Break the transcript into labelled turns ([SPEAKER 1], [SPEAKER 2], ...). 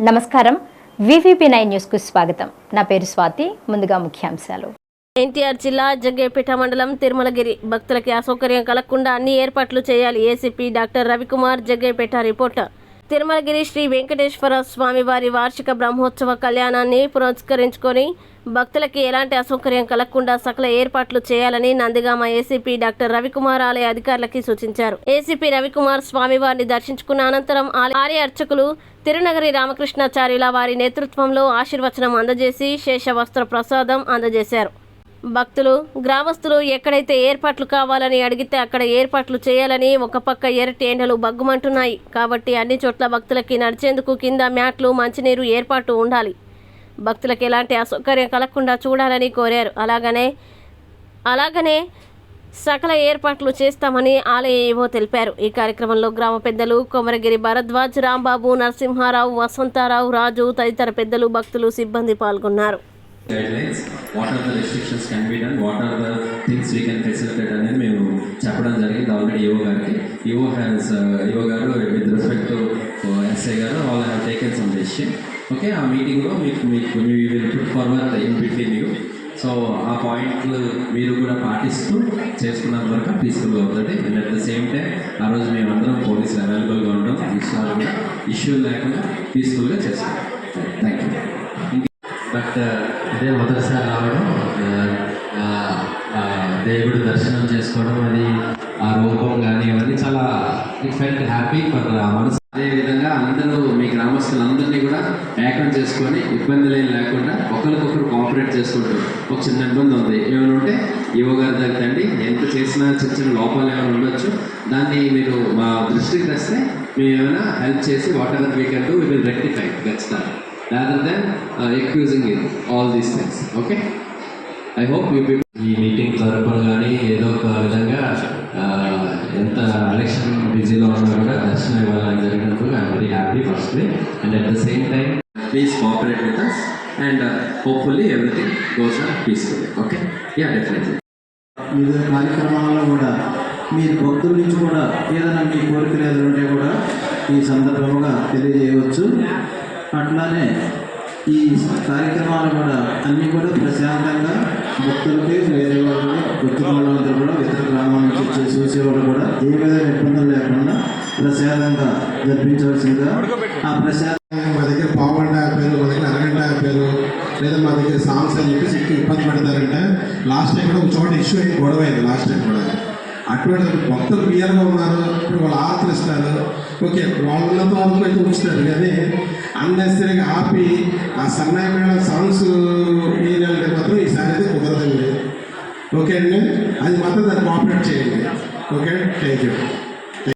[SPEAKER 1] నమస్కారం. VVP nine న్యూస్కు స్వాగతం. నా పేరు స్వాతి ముందుగా ముఖ్యాంశాలు.
[SPEAKER 2] ఎన్టీఆర్ జిల్లా జగ్గేపేట మండలం తిరుమలగిరి. భక్తులకి అసౌకర్యం కలగకుండా అన్ని ఏర్పాట్లు చేయాలి. ACP doctor Ravikumar Jaggepeta reporter Tirumalagiri Sri Venkateswara Swamy వారి వార్షిక బ్రహ్మోత్సవ కళ్యాణాన్ని పురస్కరించుకొని భక్తులకి ఎలాంటి అసౌకర్యం కలగకుండా సకల ఏర్పాట్లు చేయాలని నందిగామ ఏసీపీ డాక్టర్ రవికుమార్ ఆలయ అధికారులకి సూచించారు. ఏసీపీ రవికుమార్ స్వామివారిని దర్శించుకున్న అనంతరం ఆలయ ఆలయ అర్చకులు తిరునగరి రామకృష్ణాచార్యుల వారి నేతృత్వంలో ఆశీర్వచనం అందజేసి శేష వస్త్ర ప్రసాదం అందజేశారు. భక్తులు గ్రామస్తులు ఎక్కడైతే ఏర్పాట్లు కావాలని అడిగితే అక్కడ ఏర్పాట్లు చేయాలని ఒక పక్క ఎరటి ఎండలు బగ్గుమంటున్నాయి కాబట్టి అన్ని చోట్ల భక్తులకి నడిచేందుకు కింద మ్యాట్లు మంచినీరు ఏర్పాటు ఉండాలి. భక్తులకు ఎలాంటి అసౌకర్యం కలగకుండా చూడాలని కోరారు. అలాగనే అలాగనే సకల ఏర్పాట్లు చేస్తామని ఆలయ ఏవో తెలిపారు. ఈ కార్యక్రమంలో గ్రామ పెద్దలు కొమరగిరి భరద్వాజ్ రాంబాబు నరసింహారావు వసంతారావు రాజు తదితర పెద్దలు భక్తులు సిబ్బంది పాల్గొన్నారు.
[SPEAKER 3] Guidelines what are the restrictions can be done what are the things we can facilitate అనేది మేము చెప్పడం జరిగింది ఆల్రెడీ యువ గారికి. Yuva has Yuva garu with respect to SI garu all have taken some decision okay ఆ మీటింగ్లో మీకు మీకు మీ will put forward in between you so ఆ పాయింట్లు మీరు కూడా పాటిస్తూ చేసుకున్నంత వరకు పీస్ఫుల్గా అవుతుంది and at the same time ఆ రోజు మేమందరం పోలీసులు అవైలబుల్గా ఉంటాం విషయాలు కూడా ఇష్యూ లేకుండా పీస్ఫుల్గా చేసుకుంటాం థ్యాంక్ యూ
[SPEAKER 4] బట్ ఇదే మొదటిసారి రావడం దేవుడు దర్శనం చేసుకోవడం అది ఆ రూపం కానీ ఇవన్నీ చాలా ఇట్ ఫెల్ట్ హ్యాపీ ఫర్ మనసు.
[SPEAKER 3] అదేవిధంగా అందరూ మీ గ్రామస్తులందరినీ కూడా ఏకం చేసుకొని ఇబ్బందులు ఏం లేకుండా ఒకరికొకరు కోఆపరేట్ చేసుకుంటూ ఒక చిన్న ఇబ్బంది ఉంది. ఏమైనా ఉంటే యువ గారి దగ్గర ఎంత చేసినా చిన్న చిన్న లోపాలు ఏమైనా ఉండొచ్చు. దాన్ని మీరు మా దృష్టికి తెస్తే మేము ఏమైనా హెల్ప్ చేసి whatever we can do will rectify ఖచ్చితంగా. Rather then accusing in all these things okay I hope you people
[SPEAKER 4] ఈ మీటింగ్ తరపున కానీ ఏదో ఒక విధంగా ఎంత ఎలక్షన్ బిజీలో ఉన్నా కూడా దర్శనం ఇవ్వాలని జరిగినందుకు I'm very happy firstly and at the same time
[SPEAKER 3] please cooperate with us and hopefully everything goes peacefully okay yeah definitely
[SPEAKER 5] వివిధ కార్యక్రమాల్లో కూడా మీరు భక్తుల నుంచి కూడా ఏదైనా మీ కోరికలు ఏదైనా ఉంటే కూడా ఈ సందర్భంగా తెలియజేయవచ్చు. అట్లానే ఈ కార్యక్రమాలు కూడా అన్నీ కూడా ప్రశాంతంగా భక్తులకి వేరే వాళ్ళు వ్యక్తి వాళ్ళందరూ కూడా ఇతర గ్రామాల నుంచి వచ్చే చూసేవాళ్ళు కూడా ఏ విధమైన ఇబ్బందులు లేకుండా ప్రశాంతంగా జరిపించవలసిందిగా ఆ ప్రశాంత
[SPEAKER 6] మా దగ్గర పావు గంట ఆపారు మా దగ్గర అరగంట ఆపారు లేదా మా దగ్గర సాంగ్స్ అని చెప్పేసి ఎక్కువ ఇబ్బంది పడతారంటే లాస్ట్ టైం కూడా ఒక చోట ఇష్యూ అయింది గొడవ అయింది లాస్ట్ టైం కూడా. అటువంటి భక్తులు క్లియర్గా ఉన్నారు ఇప్పుడు వాళ్ళు ఆకలిస్తారు ఓకే వాళ్ళతో వాళ్ళతో అయితే ఉంచుతారు కానీ అన్నెసరిగా ఆపి ఆ సన్నాయమైన సాంగ్స్ వేయాలంటే మాత్రం ఈసారి అయితే కుదరదండి. ఓకే అండి? అది మాత్రం దాన్ని కోఆపరేట్ చేయండి. ఓకే? Thank you